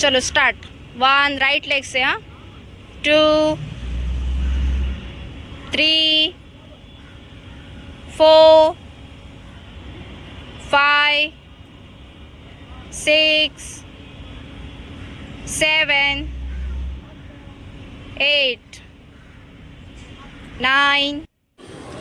चलो start one right leg से हाँ? Two three four five six seven eight nine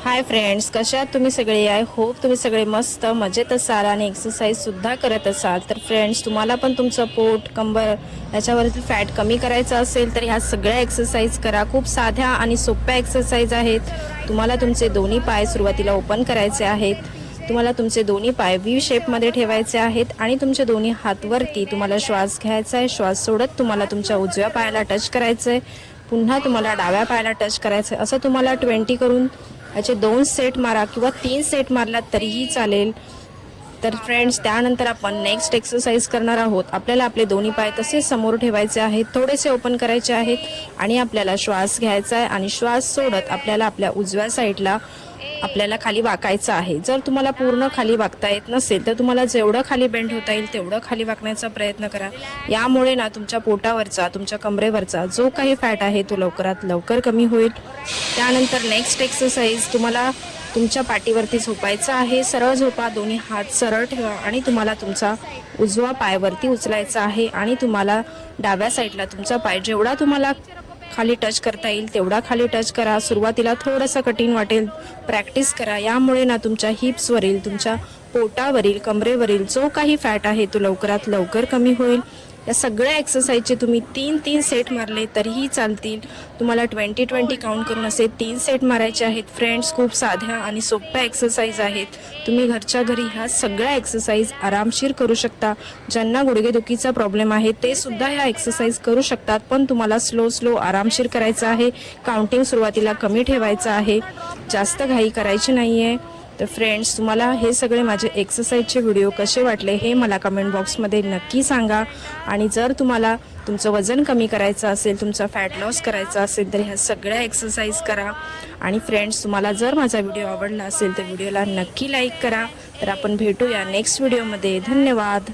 hi friends कशा तुम्ही सगळे? आय होप तुम्ही सगळे मस्त मजेत असाल आणि एक्सरसाइजसुद्धा करत असाल. तर फ्रेंड्स तुम्हाला पण तुमचं पोट कंबर याच्यावरती फॅट कमी करायचं असेल तर ह्या सगळ्या एक्सरसाइज करा. खूप साध्या आणि सोप्या एक्सरसाइज आहेत. तुम्हाला तुमचे दोन्ही पाय सुरुवातीला ओपन करायचे आहेत. तुम्हाला तुमचे दोन्ही पाय व्ही शेपमध्ये ठेवायचे आहेत आणि तुमचे दोन्ही हातवरती तुम्हाला श्वास घ्यायचा आहे. श्वास सोडत तुम्हाला तुमच्या उजव्या पायाला टच करायचं आहे पुन्हा तुम्हाला डाव्या पायाला टच करायचं आहे असं तुम्हाला ट्वेंटी करून याचे दोन सेट मारा किंवा तीन सेट मारलात तरीही चालेल. तर फ्रेंड्स त्यानंतर आपण नेक्स्ट एक्सरसाइज करणार आहोत. आपल्याला आपले दोन्ही पाय तसेच समोर ठेवायचे आहेत थोडेसे ओपन करायचे आहेत आणि आपल्याला श्वास घ्यायचा आहे आणि श्वास सोडत आपल्याला आपल्या उजव्या साईडला आपल्याला खाली वाकायचं आहे. जर तुम्हाला पूर्ण खाली वाकता येत नसेल तर तुम्हाला जेवढं खाली बेंड होता येईल तेवढं खाली वाकण्याचा प्रयत्न करा. यामुळे ना तुमच्या पोटावरचा तुमच्या कमरेवरचा जो काही फॅट आहे तो लवकरात लवकर कमी होईल. त्यानंतर नेक्स्ट एक्सरसाइज तुम्हाला तुमच्या पाठीवरती झोपायचं आहे. सरळ झोपा दोन्ही हात सरळ ठेवा आणि तुम्हाला तुमचा उजवा पायवरती उचलायचा आहे आणि तुम्हाला डाव्या साईडला तुमचा पाय जेवढा तुम्हाला खाली टच करता येईल तेवढा खाली टच करा. सुरुवातीला थोडंसं कठीण वाटेल. प्रॅक्टिस करा. यामुळे ना तुमच्या हिप्सवरील तुमच्या पोटावरील कमरेवरील जो काही फॅट आहे तो लवकरात लवकर कमी होईल. या सगळ्या एक्सरसाइजचे तुम्ही तीन तीन सेट मारले तरीही चालतील. तुम्हाला ट्वेंटी ट्वेंटी काउंट करून असे तीन सेट मारायचे आहेत. फ्रेंड्स खूप साध्या आणि सोप्या एक्सरसाइज आहेत. तुम्ही घरच्या घरी ह्या सगळ्या एक्सरसाइज आरामशीर करू शकता. ज्यांना गुडघेदुखीचा प्रॉब्लेम आहे ते सुद्धा ह्या एक्सरसाइज करू शकतात. पण तुम्हाला स्लो स्लो आरामशीर करायचं आहे. काउंटिंग सुरुवातीला कमी ठेवायचं आहे. जास्त घाई करायची नाही आहे तर फ्रेंड्स तुम्हाला हे सगळे माझे एक्सरसाइजचे व्हिडिओ कसे वाटले हे मला कमेंट बॉक्समध्ये नक्की सांगा. आणि जर तुम्हाला तुमचं वजन कमी करायचं असेल तुमचा फॅट लॉस करायचा असेल तर ह्या सगळ्या एक्सरसाइज करा. आणि फ्रेंड्स तुम्हाला जर माझा व्हिडिओ आवडला असेल तर व्हिडिओला नक्की लाईक करा. तर आपण भेटूया नेक्स्ट व्हिडिओमध्ये धन्यवाद.